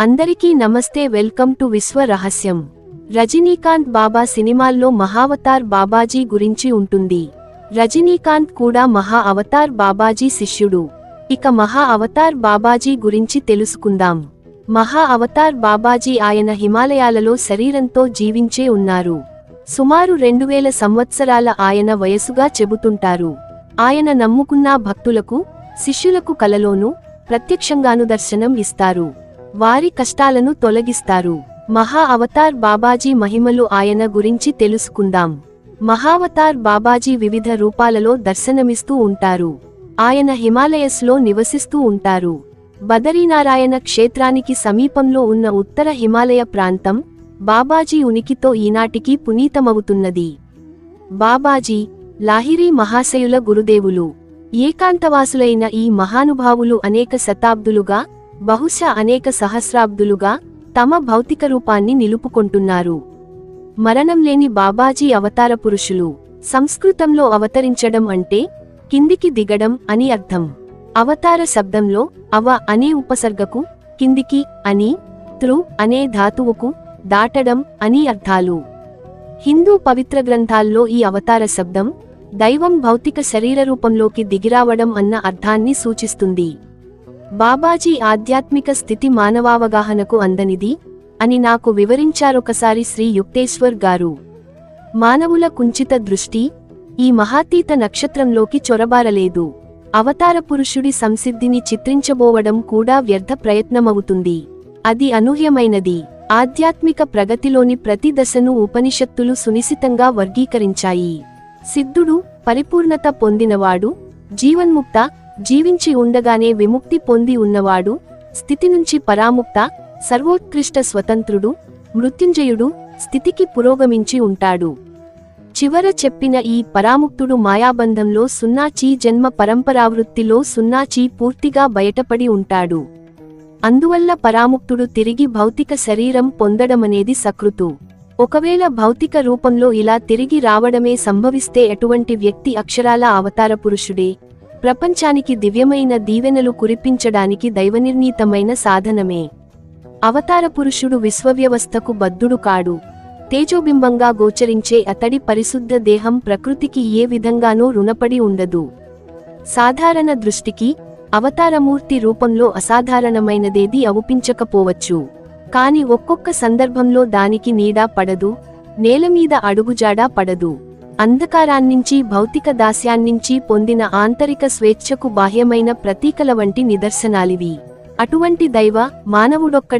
అందరికీ నమస్తే welcome to విశ్వ రహస్యం. రజనీకాంత్ బాబా సినిమాల్లో మహావతార్ బాబాజీ గురించి ఉంటుంది. రజనీకాంత్ కూడా మహా అవతార్ బాబాజీ శిష్యుడు. ఇక మహా అవతార్ బాబాజీ గురించి తెలుసుకుందాం. మహా అవతార్ బాబాజీ ఆయన హిమాలయాలలో శరీరంతో జీవించే ఉన్నారు. సుమారు రెండు వేల సంవత్సరాల ఆయన వయసుగా చెబుతుంటారు. ఆయన నమ్ముకున్న భక్తులకు శిష్యులకు కలలోనూ ప్రత్యక్షంగాను దర్శనం ఇస్తారు. వారి కష్టాలను తొలగిస్తారు. మహా అవతార్ బాబాజీ మహిమలు ఆయన గురించి తెలుసుకుందాం. మహావతార్ బాబాజీ వివిధ రూపాలలో దర్శనమిస్తూ ఉంటారు. ఆయన హిమాలయస్లో నివసిస్తూ ఉంటారు. బదరీనారాయణ క్షేత్రానికి సమీపంలో ఉన్న ఉత్తర హిమాలయ ప్రాంతం బాబాజీ ఉనికితో ఈనాటికి పునీతమవుతున్నది. బాబాజీ లాహిరీ మహాశయుల గురుదేవులు ఏకాంతవాసులైన ఈ మహానుభావులు అనేక శతాబ్దులుగా బహుశా అనేక సహస్రాబ్దులుగా తమ భౌతిక రూపాన్ని నిలుపుకొంటున్నారు. మరణం లేని బాబాజీ అవతార పురుషులు సంస్కృతంలో అవతరించడం అంటే కిందికి దిగడం అని అర్థం. అవతార శబ్దంలో అవ అనే ఉపసర్గకు కిందికి అని త్రు అనే ధాతువుకు దాటడం అని అర్థాలు. హిందూ పవిత్ర గ్రంథాల్లో ఈ అవతార శబ్దం దైవం భౌతిక శరీర రూపంలోకి దిగిరావడం అన్న అర్థాన్ని సూచిస్తుంది. బాబాజీ ఆధ్యాత్మిక స్థితి మానవావగాహనకు అందనిది అని నాకు వివరించారొకసారి శ్రీ యుక్తేశ్వర్ గారు. మానవుల కుంచిత దృష్టి ఈ మహాతీత నక్షత్రంలోకి చొరబారలేదు. అవతార పురుషుడి సంసిద్ధిని చిత్రించబోవడం కూడా వ్యర్థ ప్రయత్నమవుతుంది. అది అనూహ్యమైనది. ఆధ్యాత్మిక ప్రగతిలోని ప్రతి దశను ఉపనిషత్తులు సునిశితంగా వర్గీకరించాయి. సిద్ధుడు పరిపూర్ణత పొందినవాడు జీవన్ముక్త జీవించి ఉండగానే విముక్తి పొంది ఉన్నవాడు స్థితి నుంచి పరాముక్త సర్వోత్కృష్ట స్వతంత్రుడు మృత్యుంజయుడు స్థితికి పురోగమించి ఉంటాడు. చివర చెప్పిన ఈ పరాముక్తుడు మాయాబంధంలో సున్నాచీ జన్మ పరంపరావృత్తిలో సున్నాచీ పూర్తిగా బయటపడి ఉంటాడు. అందువల్ల పరాముక్తుడు తిరిగి భౌతిక శరీరం పొందడమనేది సకృతు. ఒకవేళ భౌతిక రూపంలో ఇలా తిరిగి రావడమే సంభవిస్తే ఎటువంటి వ్యక్తి అక్షరాల అవతార పురుషుడే? ప్రపంచానికి దివ్యమైన దీవెనలు కురిపించడానికి దైవనిర్ణీతమైన సాధనమే. అవతార పురుషుడు విశ్వవ్యవస్థకు బద్ధుడు కాడు. తేజోబింబంగా గోచరించే అతడి పరిశుద్ధ దేహం ప్రకృతికి ఏ విధంగానూ రుణపడి ఉండదు. సాధారణ దృష్టికి అవతారమూర్తి రూపంలో అసాధారణమైనదేది అవుపించకపోవచ్చు. కాని ఒక్కొక్క సందర్భంలో దానికి నీడా పడదు నేలమీద అడుగుజాడా పడదు. అంధకారాన్నించి భౌతిక దాస్యాన్నించి పొందిన ఆంతరిక స్వేచ్ఛకు బాహ్యమైన ప్రతీకల వంటి నిదర్శనాలివి. అటువంటి దైవ మానవుడొక్కడే